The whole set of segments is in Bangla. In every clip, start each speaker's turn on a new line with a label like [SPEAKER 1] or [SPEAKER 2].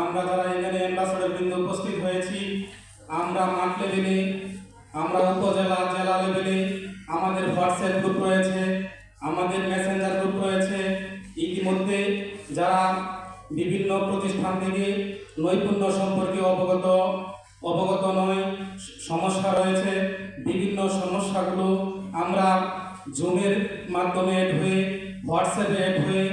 [SPEAKER 1] আমরা যারা এখানে অ্যাম্বাসেডর বৃন্দ উপস্থিত হয়েছি, আমরা মাঠ লেভেলে আমরা উপজেলা, জেলা লেভেলে আমাদের হোয়াটসঅ্যাপ গ্রুপ রয়েছে, আমাদের মেসেঞ্জার গ্রুপ রয়েছে। ইতিমধ্যে যারা বিভিন্ন প্রতিষ্ঠান থেকে নৈপুণ্য সম্পর্কে অবগত অবগত নয়, সমস্যা রয়েছে, বিভিন্ন সমস্যাগুলো আমরা জুমের মাধ্যমে অ্যাড হয়ে হোয়াটসঅ্যাপে অ্যাড হয়ে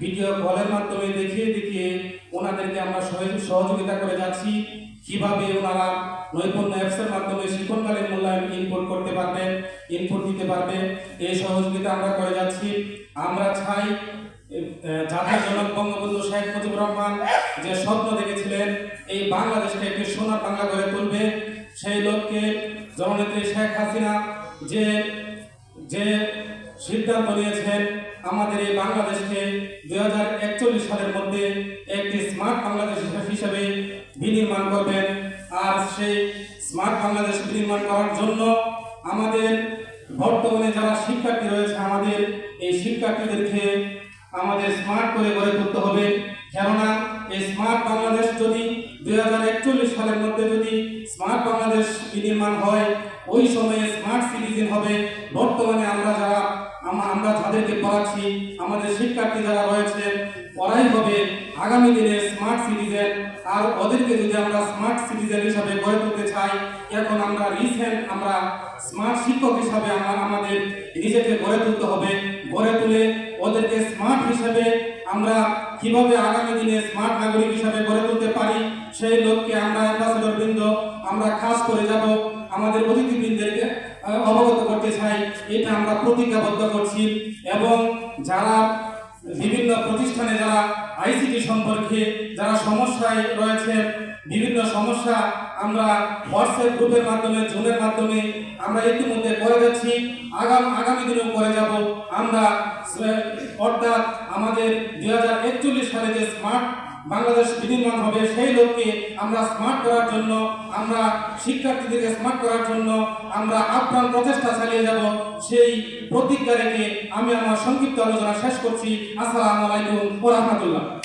[SPEAKER 1] ভিডিও কলের মাধ্যমে দেখিয়ে দেখিয়ে ওনাদেরকে আমরা সহযোগ- সহযোগিতা করে যাচ্ছি। কীভাবে ওনারা নৈপুণ্য অ্যাপসের মাধ্যমে শিক্ষণকালীন মূল্যায়ন ইনপুট করতে পারবেন ইনপুট দিতে পারবেন এই সহযোগিতা আমরা করে যাচ্ছি। আমরা চাই জাতির জনক বঙ্গবন্ধু শেখ মুজিবুর রহমান যে স্বপ্ন দেখেছিলেন, এই বাংলাদেশকে একটি সোনার বাংলা করে তুলবে। সেই লক্ষ্যে জননেত্রী শেখ হাসিনা যে যে সিদ্ধান্ত নিয়েছেন আমাদের এই বাংলাদেশকে দুই হাজার একচল্লিশ সালের মধ্যে একটি স্মার্ট বাংলাদেশ হিসেবে বিনির্মাণ করবেন। আর সেই স্মার্ট বাংলাদেশ বিনির্মাণ করার জন্য আমাদের বর্তমানে যারা শিক্ষার্থী রয়েছে, আমাদের এই শিক্ষার্থীদেরকে আমাদের স্মার্ট করে গড়ে তুলতে হবে। কেননা এই স্মার্ট বাংলাদেশ যদি দুই হাজার একচল্লিশ সালের মধ্যে যদি স্মার্ট বাংলাদেশ বিনির্মাণ হয়, ওই সময়ে স্মার্ট সিটিজেন হবে। বর্তমানে আমরা যারা আমরা যাদেরকে পড়াচ্ছি। আমাদের শিক্ষার্থী যারা রয়েছে, ওরাই হবে আগামী দিনে স্মার্ট সিটিজেন আর ওদেরকে যদি আমরা স্মার্ট সিটিজেন হিসাবে গড়ে তুলতে চাই, এখন আমরা রিসেন্ট আমরা স্মার্ট শিক্ষক হিসাবে আমরা আমাদের নিজেকে গড়ে তুলতে হবে। গড়ে তুলে ওদেরকে স্মার্ট হিসেবে আমরা কীভাবে আগামী দিনে স্মার্ট নাগরিক হিসাবে গড়ে তুলতে পারি, সেই লক্ষ্যে আমরা অ্যাম্বাসেডর বৃন্দ, আমরা খাস করে যাব। আমাদের অবগত চাই এটা আমরা প্রতিজ্ঞাবদ্ধ করছি এবং যারা বিভিন্ন প্রতিষ্ঠানে যারা আইসিটি সম্পর্কে যারা সমস্যায় রয়েছে, বিভিন্ন সমস্যা আমরা হোয়াটসঅ্যাপ গ্রুপের মাধ্যমে জুমের মাধ্যমে আমরা ইতিমধ্যে করে যাচ্ছি। আগাম, আগামী দিনেও করে যাব। আমরা অর্থাৎ আমাদের দু হাজার একচল্লিশ সালে যে স্মার্ট বাংলাদেশ বিনির্মাণ হবে, সেই লোককে আমরা স্মার্ট করার জন্য, আমরা শিক্ষার্থীদেরকে স্মার্ট করার জন্য আমরা আপ্রাণ প্রচেষ্টা চালিয়ে যাব। সেই প্রতিজ্ঞা রেখে আমি আমার সংক্ষিপ্ত আলোচনা শেষ করছি। আসসালামু আলাইকুম ও রাহমাতুল্লাহ।